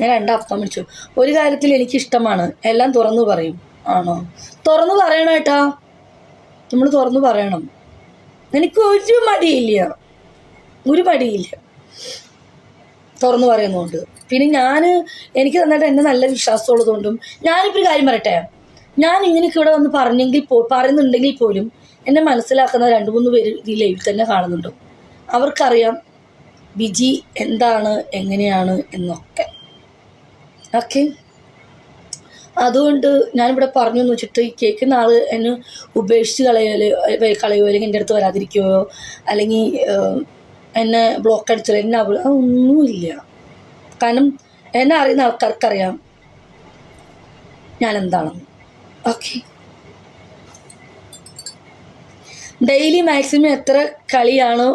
ഞാൻ രണ്ടർത്ഥം വിളിച്ചു. ഒരു കാര്യത്തിൽ എനിക്ക് ഇഷ്ടമാണ്. എല്ലാം തുറന്നു പറയും. ആണോ? തുറന്നു പറയണം ഏട്ടാ? നമ്മൾ തുറന്നു പറയണം. എനിക്ക് ഒരു മടിയില്ല. ഒരു മടിയില്ല. തുറന്നു പറയുന്നതുകൊണ്ട്. പിന്നെ ഞാൻ എനിക്ക് നന്നായിട്ട് എന്നെ നല്ല വിശ്വാസമുള്ളതുകൊണ്ടും ഞാനിപ്പോൾ ഒരു കാര്യം പറയട്ടെ? ഞാൻ ഇങ്ങനെയൊക്കെ ഇവിടെ വന്ന് പറഞ്ഞെങ്കിൽ പോ പറയുന്നുണ്ടെങ്കിൽ പോലും എന്നെ മനസ്സിലാക്കുന്ന രണ്ട് മൂന്ന് പേര് ഈ ലൈവിൽ തന്നെ കാണുന്നുണ്ട്. അവർക്കറിയാം വിജി എന്താണ് എങ്ങനെയാണ് എന്നൊക്കെ. ഓക്കെ. അതുകൊണ്ട് ഞാനിവിടെ പറഞ്ഞു എന്ന് വെച്ചിട്ട് ഈ കേൾക്കുന്ന ആൾ എന്നെ ഉപേക്ഷിച്ച് കളയോ കളയോ അല്ലെങ്കിൽ എന്റെ അടുത്ത് വരാതിരിക്കുകയോ അല്ലെങ്കിൽ എന്നെ ബ്ലോക്ക് അടിച്ചോ എന്നെ അവ അതൊന്നുമില്ല കാരണം എന്നെ അറിയുന്ന ആൾക്കാർക്കറിയാം ഞാൻ എന്താണെന്ന് ഓക്കെ. ഡെയിലി മാക്സിമം എത്ര കളിയാണോ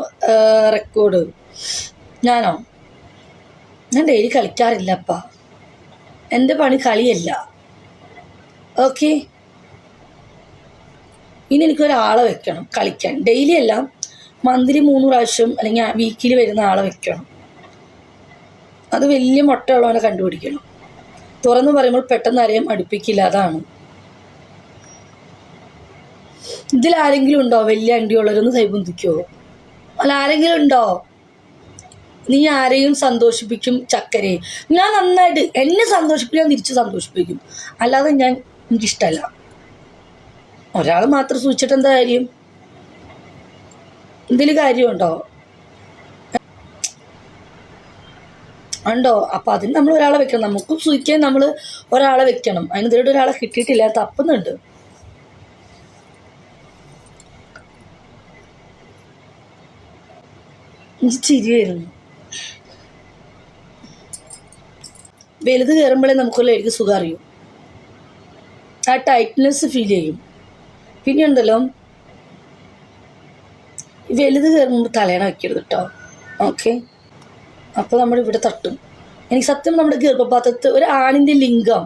റെക്കോർഡ്? ഞാനോ? ഞാൻ ഡെയിലി കളിക്കാറില്ല അപ്പാ. എന്റെ പണി കളിയല്ല. ഓക്കെ ഇനി എനിക്കൊരാളെ വെക്കണം. കളിക്കാൻ. ഡെയിലി അല്ല മന്ത്ലി മൂന്ന് പ്രാവശ്യം അല്ലെങ്കിൽ വീക്കിൽ വരുന്ന ആളെ വെക്കണം. അത് വലിയ മുട്ടയുള്ളവനെ കണ്ടുപിടിക്കണം. തുറന്നു പറയുമ്പോൾ പെട്ടെന്ന് ആരെയും അടുപ്പിക്കില്ല അതാണ്. ഇതിൽ ആരെങ്കിലും ഉണ്ടോ? വലിയ അണ്ടിയുള്ളവരൊന്ന് കൈബന്ധിക്കുമോ അല്ല ആരെങ്കിലും ഉണ്ടോ? നീ ആരെയും സന്തോഷിപ്പിക്കും ചക്കരെ. ഞാൻ നന്നായിട്ട് എന്നെ സന്തോഷിപ്പിക്കാൻ തിരിച്ച് സന്തോഷിപ്പിക്കും. അല്ലാതെ ഞാൻ എനിക്കിഷ്ടമല്ല ഒരാൾ മാത്രം സൂചിച്ചിട്ട് എന്താ കാര്യം? എന്തെങ്കിലും കാര്യമുണ്ടോ? ഉണ്ടോ? അപ്പം അതിന് നമ്മൾ ഒരാളെ വെക്കണം. നമുക്കും സൂചിക്കാൻ നമ്മൾ ഒരാളെ വെക്കണം. അതിന് ഇതുവരെ ഒരാളെ കിട്ടിയിട്ടില്ല തപ്പുന്നുണ്ട്. എനിക്ക് ചിരി വരുന്നു വലുത് കയറുമ്പോഴേ നമുക്കുള്ള എനിക്ക് സുഖം അറിയും. ആ ടൈറ്റ്നെസ് ഫീൽ ചെയ്യും. പിന്നെ ഉണ്ടല്ലോ വലുത് കയറുമ്പോൾ തലേണ വയ്ക്കരുത് കേട്ടോ ഓക്കെ അപ്പോൾ നമ്മൾ ഇവിടെ തട്ടും. എനിക്ക് സത്യം നമ്മുടെ ഗർഭപാത്രത്ത് ഒരു ആണിന്റെ ലിംഗം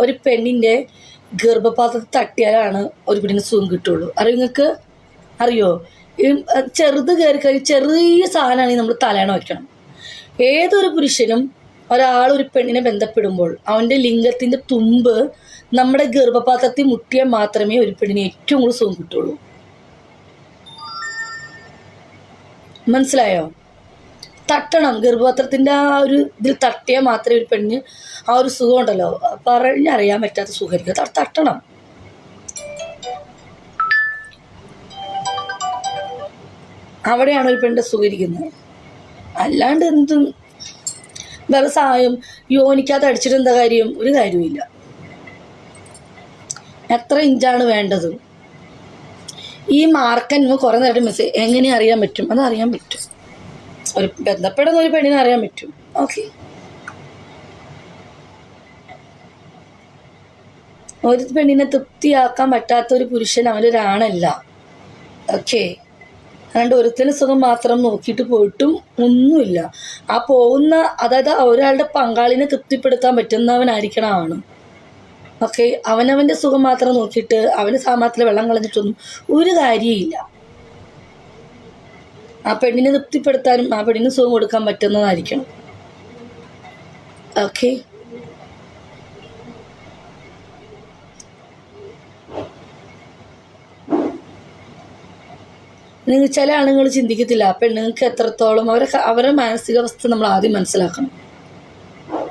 ഒരു പെണ്ണിന്റെ ഗർഭപാത്രത്തിൽ തട്ടിയാലാണ് ഒരു പെണ്ണിന് സുഖം കിട്ടുള്ളൂ. അറിയോ നിങ്ങൾക്ക്? അറിയോ? ചെറുത് കയറി കഴിഞ്ഞ് ചെറിയ സാധനമാണെങ്കിൽ നമ്മൾ തലേണ വയ്ക്കണം ഏതൊരു പുരുഷനും ഒരാൾ ഒരു പെണ്ണിനെ ബന്ധപ്പെടുമ്പോൾ അവന്റെ ലിംഗത്തിന്റെ തുമ്പ് നമ്മുടെ ഗർഭപാത്രത്തിൽ മുട്ടിയാൽ മാത്രമേ ഒരു പെണ്ണിനെ ഏറ്റവും കൂടുതൽ സുഖം കിട്ടുള്ളൂ. മനസ്സിലായോ? തട്ടണം. ഗർഭപാത്രത്തിന്റെ ആ ഒരു ഇതിൽ തട്ടിയാൽ മാത്രമേ ഒരു പെണ്ണിന് ആ ഒരു സുഖം ഉണ്ടല്ലോ. പറഞ്ഞറിയാൻ പറ്റാത്ത സുഖമായിരിക്കും. തട്ടണം. അവിടെയാണ് ഒരു പെണ്ണിന്റെ സുഖം ഇരിക്കുന്നത്. അല്ലാണ്ട് എന്തും വ്യവസായം യോനിക്കകത്ത് അടിച്ചിട്ട് എന്താ കാര്യം? ഒരു കാര്യമില്ല എത്ര ഇഞ്ചാണ് വേണ്ടത്? ഈ മാർക്കൻ കുറേ നേരം മെസ്സേജ് എങ്ങനെ അറിയാൻ പറ്റും? അത് അറിയാൻ പറ്റും. ഒരു ബന്ധപ്പെടുന്ന ഒരു പെണ്ണിനെ അറിയാൻ പറ്റും. ഓക്കെ ഒരു പെണ്ണിനെ തൃപ്തിയാക്കാൻ പറ്റാത്ത ഒരു പുരുഷൻ അവനൊരാണല്ല. ഓക്കെ അതുകൊണ്ട് ഒരുത്തിന് സുഖം മാത്രം നോക്കിയിട്ട് പോയിട്ടും ഒന്നുമില്ല. ആ പോകുന്ന അതായത് ഒരാളുടെ പങ്കാളിനെ തൃപ്തിപ്പെടുത്താൻ പറ്റുന്നവനായിരിക്കണം ആണ് ഓക്കെ? അവനവന്റെ സുഖം മാത്രം നോക്കിയിട്ട് അവന് സാമാത്തിൽ വെള്ളം കളഞ്ഞിട്ടൊന്നും ഒരു കാര്യമില്ല ആ പെണ്ണിനെ തൃപ്തിപ്പെടുത്താനും ആ പെണ്ണിന് സുഖം കൊടുക്കാൻ പറ്റുന്നതായിരിക്കണം. ഓക്കെ? നിങ്ങൾ ചില ആണുങ്ങൾ ചിന്തിക്കത്തില്ല. ആ പെണ്ണുങ്ങൾക്ക് എത്രത്തോളം അവരെ അവരുടെ മാനസികാവസ്ഥ നമ്മൾ ആദ്യം മനസ്സിലാക്കണം.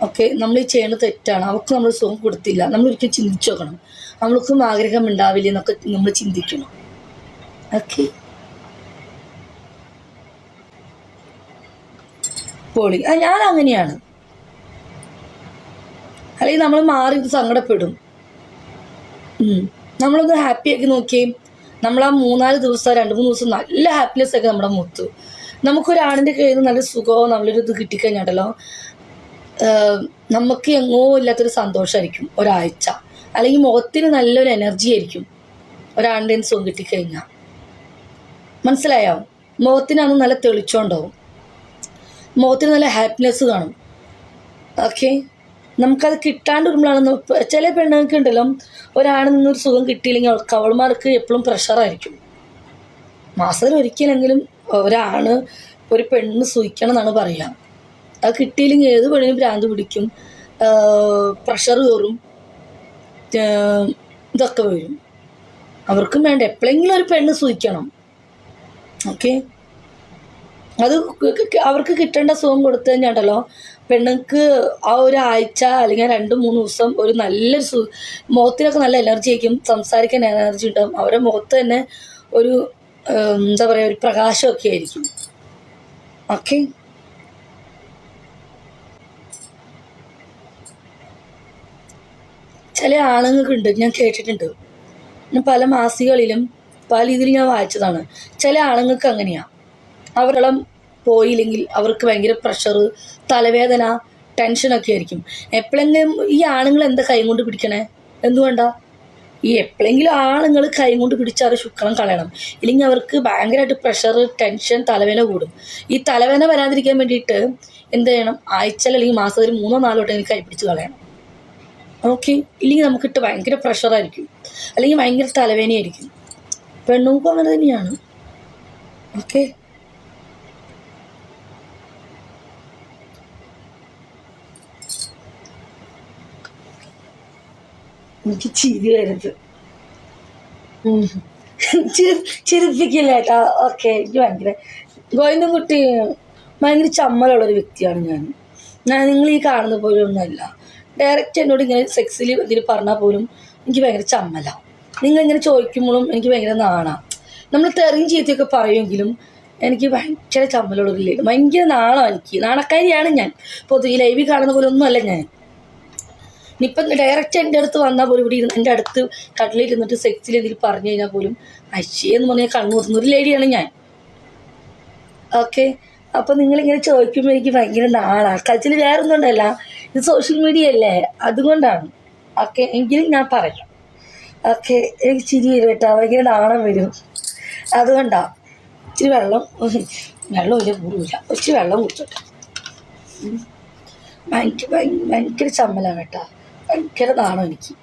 ഓക്കെ നമ്മൾ ഈ ചെയ്യുന്നത് തെറ്റാണ്. അവർക്ക് നമ്മൾ സുഖം കൊടുത്തില്ല. നമ്മൾ ഒരിക്കലും ചിന്തിച്ചു നോക്കണം. നമ്മൾക്കും ആഗ്രഹം ഉണ്ടാവില്ല എന്നൊക്കെ നമ്മൾ ചിന്തിക്കണം. ഓക്കെ പോളി ആ ഞാൻ അങ്ങനെയാണ്. അല്ലെങ്കിൽ നമ്മൾ മാറി സങ്കടപ്പെടും. നമ്മളൊന്ന് ഹാപ്പിയാക്കി നോക്കിയേ. നമ്മൾ ആ മൂന്നാൽ ദിവസം രണ്ട് മൂന്ന് ദിവസം നല്ല ഹാപ്പിനെസ് ഒക്കെ നമ്മുടെ മുത്തു. നമുക്കൊരാണിന്റെ കയ്യിൽ നിന്ന് നല്ല സുഖമോ നല്ലൊരു ഇത് കിട്ടിക്കഴിഞ്ഞാണ്ടല്ലോ നമുക്ക് എങ്ങോ ഇല്ലാത്തൊരു സന്തോഷമായിരിക്കും ഒരാഴ്ച. അല്ലെങ്കിൽ മുഖത്തിന് നല്ലൊരു എനർജി ആയിരിക്കും ഒരാണിന്റെ സുഖം കിട്ടിക്കഴിഞ്ഞാൽ മനസ്സിലായോ? മുഖത്തിനാണ് നല്ല തെളിച്ചോണ്ടാവും. മുഖത്തിന് നല്ല ഹാപ്പിനെസ് കാണും. ഓക്കെ നമുക്കത് കിട്ടാണ്ട് വരുമ്പോഴാണ് ചില പെണ്ണുങ്ങൾക്ക് ഉണ്ടല്ലോ ഒരാണിൽ നിന്നൊരു സുഖം കിട്ടിയില്ലെങ്കിൽ അവൾക്ക് അവൾമാർക്ക് എപ്പോഴും പ്രഷറായിരിക്കും മാസത്തിൽ ഒരിക്കലെങ്കിലും ഒരാണ് ഒരു പെണ്ണ് സൂഹിക്കണം എന്നാണ് പറയുക. അത് കിട്ടിയില്ലെങ്കിൽ ഏത് പെണ്ണിനും ഭ്രാന്ത് പിടിക്കും പ്രഷർ കയറും ഇതൊക്കെ വരും. അവർക്കും വേണ്ട എപ്പോഴെങ്കിലും ഒരു പെണ്ണ് സൂഹിക്കണം ഓക്കെ? അത് അവർക്ക് കിട്ടേണ്ട സുഖം കൊടുത്തു കഴിഞ്ഞാണ്ടല്ലോ പെണ്ണുങ്ങൾക്ക് ആ ഒരു ആഴ്ച അല്ലെങ്കിൽ രണ്ട് മൂന്ന് ദിവസം ഒരു നല്ലൊരു സു മുഖത്തിനൊക്കെ നല്ല എനർജി ആയിരിക്കും. സംസാരിക്കാൻ എനർജി ഉണ്ടാകും അവരുടെ മുഖത്ത് തന്നെ ഒരു എന്താ പറയുക ഒരു പ്രകാശമൊക്കെ ആയിരിക്കും. ഓക്കെ ചില ആണുങ്ങൾക്കുണ്ട്. ഞാൻ കേട്ടിട്ടുണ്ട്. ഞാൻ പല മാസികകളിലും പല ഇതിൽ ഞാൻ വായിച്ചതാണ്. ചില ആണുങ്ങൾക്ക് അങ്ങനെയാണ് അവരെല്ലാം പോയില്ലെങ്കിൽ അവർക്ക് ഭയങ്കര പ്രഷർ തലവേദന ടെൻഷനൊക്കെ ആയിരിക്കും. എപ്പോഴെങ്കിലും ഈ ആണുങ്ങൾ എന്താ കൈ കൊണ്ട് പിടിക്കണേ? എന്തുകൊണ്ടാ ഈ എപ്പോഴെങ്കിലും ആണുങ്ങൾ കൈ കൊണ്ട് പിടിച്ചാൽ ശുക്ലം കളയണം. ഇല്ലെങ്കിൽ അവർക്ക് ഭയങ്കരമായിട്ട് പ്രഷർ ടെൻഷൻ തലവേദന കൂടും. ഈ തലവേദന വരാതിരിക്കാൻ വേണ്ടിയിട്ട് എന്ത് ചെയ്യണം? ആഴ്ചയിൽ അല്ലെങ്കിൽ മാസത്തിൽ മൂന്നോ നാലോ വട്ടം കൈ പിടിച്ച് കളയണം. ഓക്കെ ഇല്ലെങ്കിൽ നമുക്കിട്ട് ഭയങ്കര പ്രഷറായിരിക്കും അല്ലെങ്കിൽ ഭയങ്കര തലവേദനയായിരിക്കും. പെണ്ണുങ്ങൾക്കും അങ്ങനെ തന്നെയാണ്. ഓക്കെ എനിക്ക് ചിരി. ചിരി- ചിരിപ്പിക്കില്ല ഓക്കെ എനിക്ക് ഭയങ്കര ഗോവിന്ദൻകുട്ടി ഭയങ്കര ചമ്മലുള്ളൊരു വ്യക്തിയാണ് ഞാൻ. ഞാൻ നിങ്ങൾ ഈ കാണുന്ന പോലെ ഒന്നുമല്ല. ഡയറക്റ്റ് എന്നോട് ഇങ്ങനെ സെക്സിൽ ഇതിൽ പറഞ്ഞാൽ പോലും എനിക്ക് ഭയങ്കര ചമ്മല. നിങ്ങൾ ഇങ്ങനെ ചോദിക്കുമ്പോഴും എനിക്ക് ഭയങ്കര നാണ. നമ്മൾ തെറിയും ചീത്തയൊക്കെ പറയുമെങ്കിലും എനിക്ക് ഭയങ്കര ചമ്മലുള്ളൊരു ഭയങ്കര നാണം എനിക്ക്. നാണക്കാരിയാണ് ഞാൻ. പൊതുവെ ലൈവിൽ കാണുന്ന പോലെ ഒന്നുമല്ല ഞാൻ. ഇനിയിപ്പം ഡയറക്റ്റ് എന്റെ അടുത്ത് വന്നാൽ പോലും ഇവിടെ ഇരുന്ന് എന്റെ അടുത്ത് കടലിരുന്നിട്ട് സെക്സിൽ എന്തെങ്കിലും പറഞ്ഞു കഴിഞ്ഞാൽ പോലും അശ്ശേ എന്ന് പറഞ്ഞാൽ കണ്ണു തുറന്ന. ഒരു ലേഡിയാണ് ഞാൻ. ഓക്കെ അപ്പം നിങ്ങളിങ്ങനെ ചോദിക്കുമ്പോൾ എനിക്ക് ഭയങ്കര നാളാണ് കച്ചിൽ വേറെ ഒന്നും ഉണ്ടല്ല. ഇത് സോഷ്യൽ മീഡിയ അല്ലേ? അതുകൊണ്ടാണ്. ഓക്കെ എങ്കിലും ഞാൻ പറയാം. ഓക്കെ എനിക്ക് ചിരി വരും കേട്ടോ. ഭയങ്കര നാണം വരും. അതുകൊണ്ടാണ് ഇച്ചിരി വെള്ളം വെള്ളം ഇല്ല കൂടില്ല ഇച്ചിരി വെള്ളം കുടിച്ചോട്ടെ. ഭയങ്കര ഭയങ്കര ചമ്മലാണ് കേട്ടോ. ഭയങ്കര നാണം എനിക്ക്.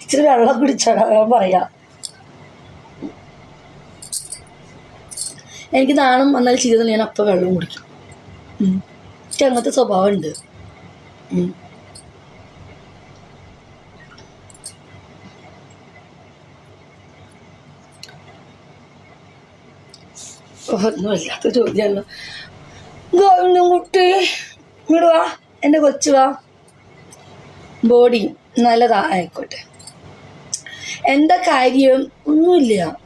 ഇച്ചിരി വെള്ളം കുടിച്ചാൽ പറയാം. എനിക്ക് നാണം വന്നാൽ ചെയ്തത് ഞാൻ അപ്പം വെള്ളം കുടിക്കും. എനിക്ക് അങ്ങനത്തെ സ്വഭാവം ഉണ്ട് ഉം. ഓ, ഒന്നും വല്ലാത്ത ചോദ്യമല്ലോ ഗോവിന്ദൻകുട്ടി ഇങ്ങോട്ട് വാ. എന്റെ കൊച്ചു വാ. ബോഡി നല്ലതായിക്കോട്ടെ എന്താ കാര്യം? ഒന്നുമില്ല.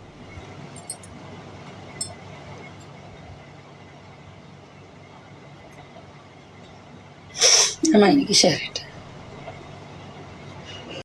എനിക്ക് ഷെയർ